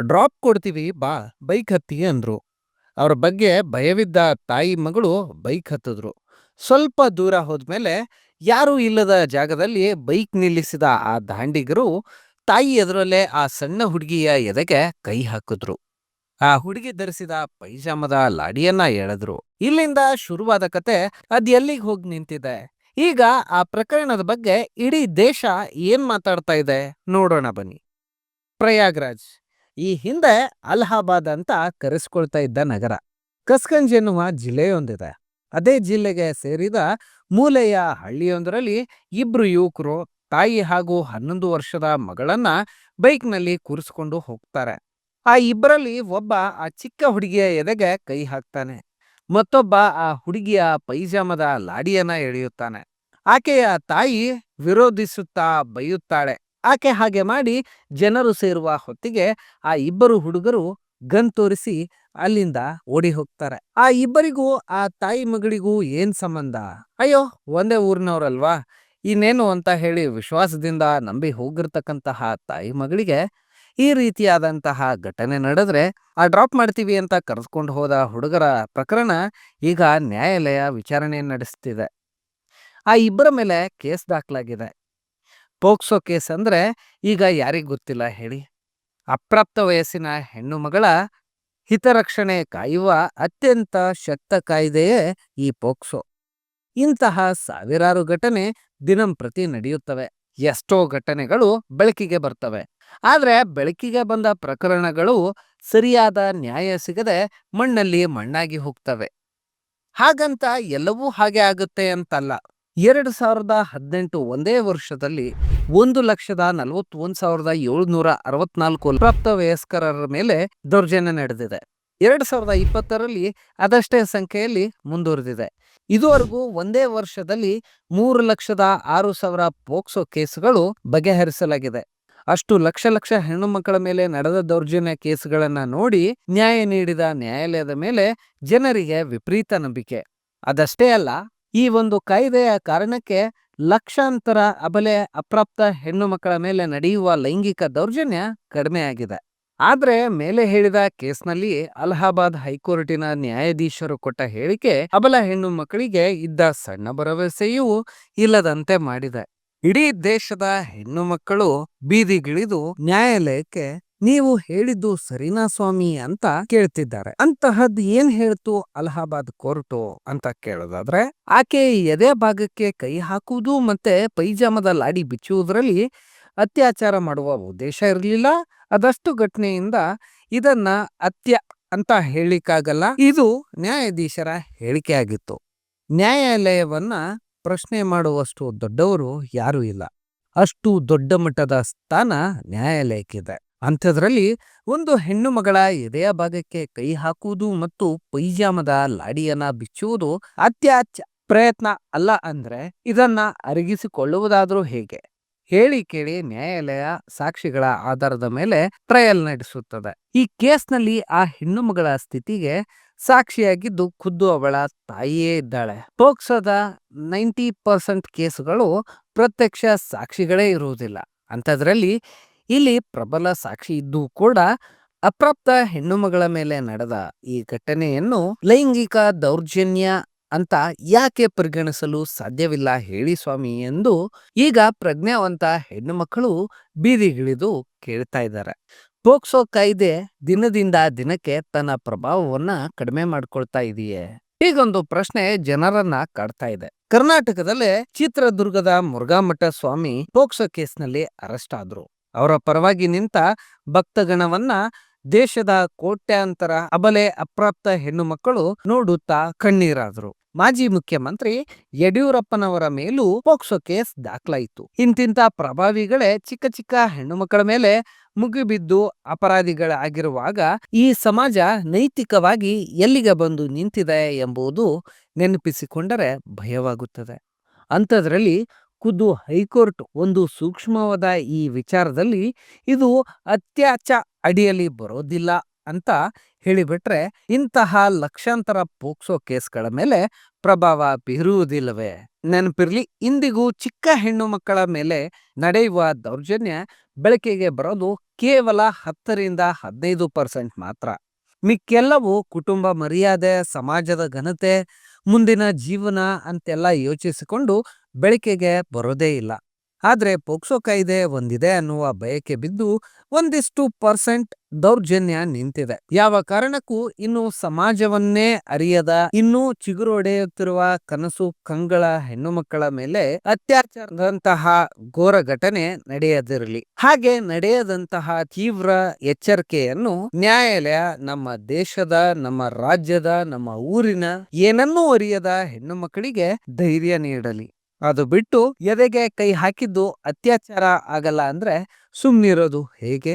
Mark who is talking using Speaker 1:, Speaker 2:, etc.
Speaker 1: Drop ಕೊಡ್ತೀವಿ, ಬಾ, bike ಹತ್ತಿ ಅಂದ್ರು. ಅವರ ಬಗ್ಗೆ ಭಯವಿದ್ದ ತಾಯಿ ಮಗಳು ಬೈಕ್ ಹತ್ತಿದ್ರು. ಸ್ವಲ್ಪ ದೂರ ಹೋದ್ಮೇಲೆ ಯಾರೂ ಇಲ್ಲದ ಜಾಗದಲ್ಲಿ ಬೈಕ್ ನಿಲ್ಲಿಸಿದ ಆ ದಾಂಡಿಗರು ತಾಯಿ ಎದುರಲ್ಲೇ ಆ ಸಣ್ಣ ಹುಡುಗಿಯ ಎದೆಗೆ ಕೈ ಹಾಕಿದ್ರು. ಆ ಹುಡುಗಿ ಧರಿಸಿದ ಪೈಜಾಮದ ಲಾಡಿಯನ್ನ ಎಳೆದ್ರು. ಇಲ್ಲಿಂದ ಶುರುವಾದ ಕತೆ ಅದ್ ಎಲ್ಲಿಗೆ ಹೋಗಿ ನಿಂತಿದೆ? ಈಗ ಆ ಪ್ರಕರಣದ ಬಗ್ಗೆ ಇಡೀ ದೇಶ ಏನ್ ಮಾತಾಡ್ತಾ ಇದೆ ನೋಡೋಣ ಬನ್ನಿ. ಪ್ರಯಾಗ್ರಾಜ್. ಈ ಹಿಂದೆ ಅಲಹಾಬಾದ್ ಅಂತ ಕರೆಸ್ಕೊಳ್ತಾ ಇದ್ದ ನಗರ. ಕಸ್ಗಂಜ್ ಎನ್ನುವ ಜಿಲ್ಲೆಯೊಂದಿದೆ. ಅದೇ ಜಿಲ್ಲೆಗೆ ಸೇರಿದ ಮೂಲೆಯ ಹಳ್ಳಿಯೊಂದರಲ್ಲಿ ಇಬ್ರು ಯುವಕರು ತಾಯಿ ಹಾಗೂ ಹನ್ನೊಂದು ವರ್ಷದ ಮಗಳನ್ನ ಬೈಕ್ನಲ್ಲಿ ಕೂರಿಸ್ಕೊಂಡು ಹೋಗ್ತಾರೆ. ಆ ಇಬ್ಬರಲ್ಲಿ ಒಬ್ಬ ಆ ಚಿಕ್ಕ ಹುಡುಗಿಯ ಎದೆಗೆ ಕೈ ಹಾಕ್ತಾನೆ. ಮತ್ತೊಬ್ಬ ಆ ಹುಡುಗಿಯ ಪೈಜಾಮದ ಲಾಡಿಯನ್ನ ಎಳೆಯುತ್ತಾನೆ. ಆಕೆಯ ತಾಯಿ ವಿರೋಧಿಸುತ್ತಾ ಬೈಯುತ್ತಾಳೆ. ಆಕೆ ಹಾಗೆ ಮಾಡಿ ಜನರು ಸೇರುವ ಹೊತ್ತಿಗೆ ಆ ಇಬ್ಬರು ಹುಡುಗರು ಗನ್ ತೋರಿಸಿ ಅಲ್ಲಿಂದ ಓಡಿ ಹೋಗ್ತಾರೆ. ಆ ಇಬ್ಬರಿಗೂ, ಆ ತಾಯಿ ಮಗಳಿಗೂ ಏನ್ ಸಂಬಂಧ? ಅಯ್ಯೋ, ಒಂದೇ ಊರಿನವ್ರಲ್ವಾ? ಇನ್ನೇನು ಅಂತ ಹೇಳಿ ವಿಶ್ವಾಸದಿಂದ ನಂಬಿ ಹೋಗಿರ್ತಕ್ಕಂತಹ ತಾಯಿ ಮಗಳಿಗೆ ಈ ರೀತಿಯಾದಂತಹ ಘಟನೆ ನಡೆದ್ರೆ, ಆ ಡ್ರಾಪ್ ಮಾಡ್ತೀವಿ ಅಂತ ಕರೆಸ್ಕೊಂಡು ಹೋದ ಹುಡುಗರ ಪ್ರಕರಣ ಈಗ ನ್ಯಾಯಾಲಯ ವಿಚಾರಣೆ ನಡೆಸ್ತಿದೆ. ಆ ಇಬ್ಬರ ಮೇಲೆ ಕೇಸ್ ದಾಖಲಾಗಿದೆ. ಪೋಕ್ಸೋ ಕೇಸ್ ಅಂದ್ರೆ ಈಗ ಯಾರಿಗೂ ಗೊತ್ತಿಲ್ಲ ಹೇಳಿ. ಅಪ್ರಾಪ್ತ ವಯಸ್ಸಿನ ಹೆಣ್ಣು ಮಗಳ ಹಿತರಕ್ಷಣೆ ಕಾಯುವ ಅತ್ಯಂತ ಶಕ್ತ ಕಾಯ್ದೆಯೇ ಈ ಪೋಕ್ಸೋ. ಇಂತಹ ಸಾವಿರಾರು ಘಟನೆ ದಿನಂಪ್ರತಿ ನಡೆಯುತ್ತವೆ. ಎಷ್ಟೋ ಘಟನೆಗಳು ಬೆಳಕಿಗೆ ಬರ್ತವೆ. ಆದರೆ ಬೆಳಕಿಗೆ ಬಂದ ಪ್ರಕರಣಗಳು ಸರಿಯಾದ ನ್ಯಾಯ ಸಿಗದೆ ಮಣ್ಣಲ್ಲಿ ಮಣ್ಣಾಗಿ ಹೋಗ್ತವೆ. ಹಾಗಂತ ಎಲ್ಲವೂ ಹಾಗೆ ಆಗುತ್ತೆ ಅಂತಲ್ಲ. ಎರಡು ಸಾವಿರದ ಹದಿನೆಂಟು ಒಂದೇ ವರ್ಷದಲ್ಲಿ ಒಂದು ಲಕ್ಷದ ನಲವತ್ತೊಂದು ಸಾವಿರದ ಏಳುನೂರ ಅರವತ್ನಾಲ್ಕು ಪ್ರಾಪ್ತ ವಯಸ್ಕರರ ಮೇಲೆ ದೌರ್ಜನ್ಯ ನಡೆದಿದೆ. ಎರಡ್ ಸಾವಿರದ ಇಪ್ಪತ್ತರಲ್ಲಿ ಅದಷ್ಟೇ ಸಂಖ್ಯೆಯಲ್ಲಿ ಮುಂದುವರೆದಿದೆ. ಇದುವರೆಗೂ ಒಂದೇ ವರ್ಷದಲ್ಲಿ ಮೂರು ಲಕ್ಷದ ಆರು ಸಾವಿರ ಪೋಕ್ಸೋ ಕೇಸ್ಗಳು ಬಗೆಹರಿಸಲಾಗಿದೆ. ಅಷ್ಟು ಲಕ್ಷ ಲಕ್ಷ ಹೆಣ್ಣು ಮಕ್ಕಳ ಮೇಲೆ ನಡೆದ ದೌರ್ಜನ್ಯ ಕೇಸ್ಗಳನ್ನ ನೋಡಿ ನ್ಯಾಯ ನೀಡಿದ ನ್ಯಾಯಾಲಯದ ಮೇಲೆ ಜನರಿಗೆ ವಿಪರೀತ ನಂಬಿಕೆ. ಅದಷ್ಟೇ ಅಲ್ಲ, ಈ ಒಂದು ಕಾಯ್ದೆಯ ಕಾರಣಕ್ಕೆ ಲಕ್ಷಾಂತರ ಅಬಲೆ ಅಪ್ರಾಪ್ತ ಹೆಣ್ಣು ಮಕ್ಕಳ ಮೇಲೆ ನಡೆಯುವ ಲೈಂಗಿಕ ದೌರ್ಜನ್ಯ ಕಡಿಮೆ ಆಗಿದೆ. ಆದ್ರೆ ಮೇಲೆ ಹೇಳಿದ ಕೇಸ್ನಲ್ಲಿ ಅಲಹಾಬಾದ್ ಹೈಕೋರ್ಟಿನ ನ್ಯಾಯಾಧೀಶರು ಕೊಟ್ಟ ಹೇಳಿಕೆ ಅಬಲ ಹೆಣ್ಣು ಮಕ್ಕಳಿಗೆ ಇದ್ದ ಸಣ್ಣ ಭರವಸೆಯೂ ಇಲ್ಲದಂತೆ ಮಾಡಿದೆ. ಇಡೀ ದೇಶದ ಹೆಣ್ಣು ಮಕ್ಕಳು ಬೀದಿಗಿಳಿದು ನ್ಯಾಯಾಲಯಕ್ಕೆ ನೀವು ಹೇಳಿದ್ದು ಸರಿನಾ ಸ್ವಾಮಿ ಅಂತ ಕೇಳ್ತಿದ್ದಾರೆ. ಅಂತಹದ್ ಏನ್ ಹೇಳ್ತು ಅಲಹಾಬಾದ್ ಕೋರ್ಟು ಅಂತ ಕೇಳೋದಾದ್ರೆ, ಆಕೆ ಎದೆ ಭಾಗಕ್ಕೆ ಕೈ ಹಾಕುವುದು ಮತ್ತೆ ಪೈಜಾಮದ ಲಾಡಿ ಬಿಚ್ಚುವುದರಲ್ಲಿ ಅತ್ಯಾಚಾರ ಮಾಡುವ ಉದ್ದೇಶ ಇರಲಿಲ್ಲ. ಅದಷ್ಟು ಘಟನೆಯಿಂದ ಇದನ್ನ ಅತ್ಯ ಅಂತ ಹೇಳಿಕ್ಕಾಗಲ್ಲ ಇದು ನ್ಯಾಯಾಧೀಶರ ಹೇಳಿಕೆ ಆಗಿತ್ತು. ನ್ಯಾಯಾಲಯವನ್ನ ಪ್ರಶ್ನೆ ಮಾಡುವಷ್ಟು ದೊಡ್ಡವರು ಯಾರೂ ಇಲ್ಲ. ಅಷ್ಟು ದೊಡ್ಡ ಮಟ್ಟದ ಸ್ಥಾನ ನ್ಯಾಯಾಲಯಕ್ಕಿದೆ. ಅಂಥದ್ರಲ್ಲಿ ಒಂದು ಹೆಣ್ಣು ಮಗಳ ಎದೆಯ ಭಾಗಕ್ಕೆ ಕೈ ಹಾಕುವುದು ಮತ್ತು ಪೈಜಾಮದ ಲಾಡಿಯನ್ನ ಬಿಚ್ಚುವುದು ಅತ್ಯಾಚ ಪ್ರಯತ್ನ ಅಲ್ಲ ಅಂದ್ರೆ ಇದನ್ನ ಅರಗಿಸಿಕೊಳ್ಳುವುದಾದ್ರೂ ಹೇಗೆ? ಹೇಳಿ ಕೇಳಿ ನ್ಯಾಯಾಲಯ ಸಾಕ್ಷಿಗಳ ಆಧಾರದ ಮೇಲೆ ಟ್ರಯಲ್ ನಡೆಸುತ್ತದೆ. ಈ ಕೇಸ್ನಲ್ಲಿ ಆ ಹೆಣ್ಣು ಮಗಳ ಸ್ಥಿತಿಗೆ ಸಾಕ್ಷಿಯಾಗಿದ್ದು ಖುದ್ದು ಅವಳ ತಾಯಿಯೇ ಇದ್ದಾಳೆ. ಪೋಕ್ಸದ ನೈಂಟಿ ಪರ್ಸೆಂಟ್ ಕೇಸುಗಳು ಪ್ರತ್ಯಕ್ಷ ಸಾಕ್ಷಿಗಳೇ ಇರುವುದಿಲ್ಲ. ಅಂಥದ್ರಲ್ಲಿ ಇಲ್ಲಿ ಪ್ರಬಲ ಸಾಕ್ಷಿ ಇದ್ದೂ ಕೂಡ ಅಪ್ರಾಪ್ತ ಹೆಣ್ಣು ಮಗಳ ಮೇಲೆ ನಡೆದ ಈ ಘಟನೆಯನ್ನು ಲೈಂಗಿಕ ದೌರ್ಜನ್ಯ ಅಂತ ಯಾಕೆ ಪರಿಗಣಿಸಲು ಸಾಧ್ಯವಿಲ್ಲ ಹೇಳಿ ಸ್ವಾಮಿ ಎಂದು ಈಗ ಪ್ರಜ್ಞಾವಂತ ಹೆಣ್ಣು ಮಕ್ಕಳು ಬೀದಿಗಿಳಿದು ಕೇಳ್ತಾ ಇದ್ದಾರೆ. ಪೋಕ್ಸೋ ಕಾಯ್ದೆ ದಿನದಿಂದ ದಿನಕ್ಕೆ ತನ್ನ ಪ್ರಭಾವವನ್ನ ಕಡಿಮೆ ಮಾಡ್ಕೊಳ್ತಾ ಇದೆಯೇ? ಹೀಗೊಂದು ಪ್ರಶ್ನೆ ಜನರನ್ನ ಕಾಡ್ತಾ ಇದೆ. ಕರ್ನಾಟಕದಲ್ಲೇ ಚಿತ್ರದುರ್ಗದ ಮುರುಘಾಮಠ ಸ್ವಾಮಿ ಪೋಕ್ಸೋ ಕೇಸ್ನಲ್ಲಿ ಅರೆಸ್ಟ್ ಆದ್ರು. ಅವರ ಪರವಾಗಿ ನಿಂತ ಭಕ್ತಗಣವನ್ನ ದೇಶದ ಕೋಟ್ಯಾಂತರ ಅಬಲೆ ಅಪ್ರಾಪ್ತ ಹೆಣ್ಣು ಮಕ್ಕಳು ನೋಡುತ್ತಾ ಕಣ್ಣೀರಾದರು. ಮಾಜಿ ಮುಖ್ಯಮಂತ್ರಿ ಯಡಿಯೂರಪ್ಪನವರ ಮೇಲೂ ಪೋಕ್ಸೋ ಕೇಸ್ ದಾಖಲಾಯಿತು. ಇಂತಿಂತ ಪ್ರಭಾವಿಗಳೇ ಚಿಕ್ಕ ಚಿಕ್ಕ ಹೆಣ್ಣು ಮಕ್ಕಳ ಮೇಲೆ ಮುಗಿಬಿದ್ದು ಅಪರಾಧಿಗಳಾಗಿರುವಾಗ ಈ ಸಮಾಜ ನೈತಿಕವಾಗಿ ಎಲ್ಲಿಗೆ ಬಂದು ನಿಂತಿದೆ ಎಂಬುದು ನೆನಪಿಸಿಕೊಂಡರೆ ಭಯವಾಗುತ್ತದೆ. ಅಂಥದ್ರಲ್ಲಿ ಖುದ್ದು ಹೈಕೋರ್ಟ್ ಒಂದು ಸೂಕ್ಷ್ಮವಾದ ಈ ವಿಚಾರದಲ್ಲಿ ಇದು ಅತ್ಯಾಚ ಅಡಿಯಲ್ಲಿ ಬರೋದಿಲ್ಲ ಅಂತ ಹೇಳಿಬಿಟ್ರೆ ಇಂತಹ ಲಕ್ಷಾಂತರ ಪೋಕ್ಸೋ ಕೇಸ್ಗಳ ಮೇಲೆ ಪ್ರಭಾವ ಬೀರುವುದಿಲ್ಲವೇ? ನೆನಪಿರ್ಲಿ, ಇಂದಿಗೂ ಚಿಕ್ಕ ಹೆಣ್ಣು ಮಕ್ಕಳ ಮೇಲೆ ನಡೆಯುವ ದೌರ್ಜನ್ಯ ಬೆಳಕಿಗೆ ಬರೋದು ಕೇವಲ ಹತ್ತರಿಂದ ಹದಿನೈದು ಪರ್ಸೆಂಟ್ ಮಾತ್ರ. ಮಿಕ್ಕೆಲ್ಲವೂ ಕುಟುಂಬ ಮರ್ಯಾದೆ, ಸಮಾಜದ ಘನತೆ, ಮುಂದಿನ ಜೀವನ ಅಂತೆಲ್ಲ ಯೋಚಿಸಿಕೊಂಡು ಬೆಳಕಿಗೆ ಬರೋದೇ ಇಲ್ಲ. ಆದರೆ ಪೋಕ್ಸೋ ಕಾಯ್ದೆ ಒಂದಿದೆ ಅನ್ನುವ ಬಯಕೆ ಬಿದ್ದು ಒಂದಿಷ್ಟು ಪರ್ಸೆಂಟ್ ದೌರ್ಜನ್ಯ ನಿಂತಿದೆ. ಯಾವ ಕಾರಣಕ್ಕೂ ಇನ್ನು ಸಮಾಜವನ್ನೇ ಅರಿಯದ, ಇನ್ನೂ ಚಿಗುರೊಡೆಯುತ್ತಿರುವ ಕನಸು ಕಂಗಳ ಹೆಣ್ಣು ಮಕ್ಕಳ ಮೇಲೆ ಅತ್ಯಾಚಾರದಂತಹ ಘೋರ ಘಟನೆ ನಡೆಯದಿರಲಿ. ಹಾಗೆ ನಡೆಯದಂತಹ ತೀವ್ರ ಎಚ್ಚರಿಕೆಯನ್ನು ನ್ಯಾಯಾಲಯ ನಮ್ಮ ದೇಶದ, ನಮ್ಮ ರಾಜ್ಯದ, ನಮ್ಮ ಊರಿನ ಏನನ್ನೂ ಅರಿಯದ ಹೆಣ್ಣು ಮಕ್ಕಳಿಗೆ ಧೈರ್ಯ ನೀಡಲಿ. ಅದು ಬಿಟ್ಟು ಎದೆಗೆ ಕೈ ಹಾಕಿದ್ದು ಅತ್ಯಾಚಾರ ಆಗಲ್ಲ ಅಂದ್ರೆ ಸುಮ್ನಿರೋದು ಹೇಗೆ?